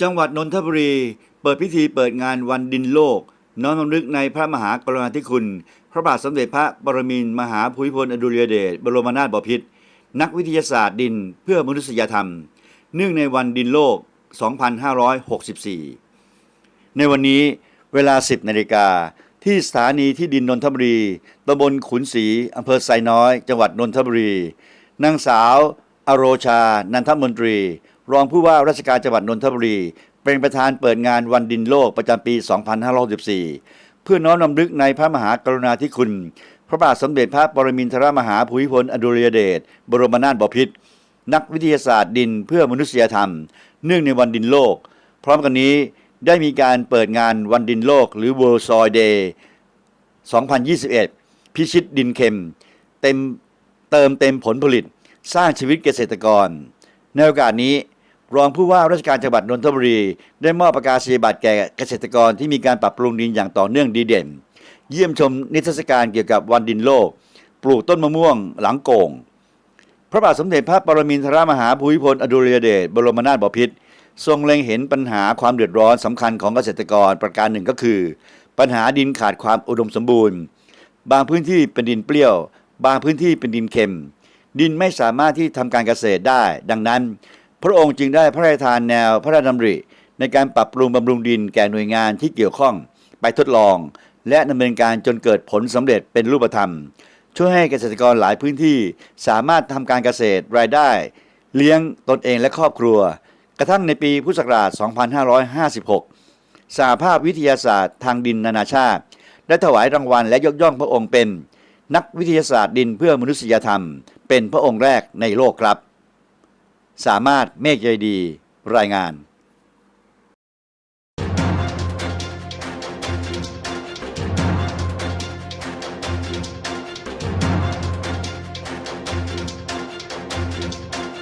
จังหวัดนนทบุรี เปิดพิธีเปิดงานวันดินโลก น้อมรำลึกในพระมหากรุณาธิคุณ พระบาทสมเด็จพระปรมินมหาภูมิพลอดุลยเดชบรมนาถบพิตรนักวิทยาศาสตร์ดินเพื่อมนุษยธรรม เนื่องในวันดินโลก 2564 ในวันนี้เวลา 10นาฬิกาที่สถานีที่ดินนนทบุรีตำบลขุนศรีอำเภอไซน้อย จังหวัดนนทบุรี นางสาว อโรชา นันทมนตรี รองผู้ว่าราชการจังหวัดนนทบุรี เป็นประธานเปิดงานวันดินโลกประจำปี 2564 เพื่อน้อมรำลึกในพระมหากรุณาธิคุณ พระบาทสมเด็จพระปรมินทรมหาภูมิพลอดุลยเดชบรมนาถบพิตรนักวิทยาศาสตร์ดินเพื่อมนุษยธรรม เนื่องในวันดินโลก พร้อมกันนี้ได้มีการเปิดงานวันดินโลกหรือ World Soil Day 2021 พิชิตดินเค็ม เต็มเติมเต็มผลผลิต สร้างชีวิตเกษตรกร ในโอกาสนี้ รองผู้ว่าราชการจังหวัดนนทบุรี ได้มอบประกาศนียบัตรแก่เกษตรกรที่มีการปรับปรุงดินอย่างต่อเนื่องดีเด่น เยี่ยมชมนิทรรศการเกี่ยวกับวันดินโลก ปลูกต้นมะม่วงหลังโก่งพระบาทสมเด็จพระปรมินทรมหาภูมิพลอดุลยเดชบรมนาถบพิตรทรงเล็งเห็นปัญหาความเดือดร้อนสำคัญของเกษตรกรประการหนึ่งก็คือ ปัญหาดินขาดความอุดมสมบูรณ์ บางพื้นที่เป็นดินเปรี้ยว บางพื้นที่เป็นดินเค็ม ดินไม่สามารถที่ทำการเกษตรได้ ดังนั้น พระองค์จึงได้พระราชทานแนวพระราชดำริ ในการปรับปรุงบำรุงดินแก่หน่วยงานที่เกี่ยวข้องไปทดลอง และดำเนินการจนเกิดผลสำเร็จเป็นรูปธรรม ช่วยให้เกษตรกรหลายพื้นที่สามารถทำการเกษตรรายได้ เลี้ยงตนเองและครอบครัว กระทั่งในปีพุทธศักราช 2556 สหภาพวิทยาศาสตร์ทางดินนานาชาติ ได้ถวายรางวัลและยกย่องพระองค์เป็น นักวิทยาศาสตร์ดินเพื่อมนุษยธรรม เป็นพระองค์แรกในโลกครับ สามารถเมฆใจดีรายงาน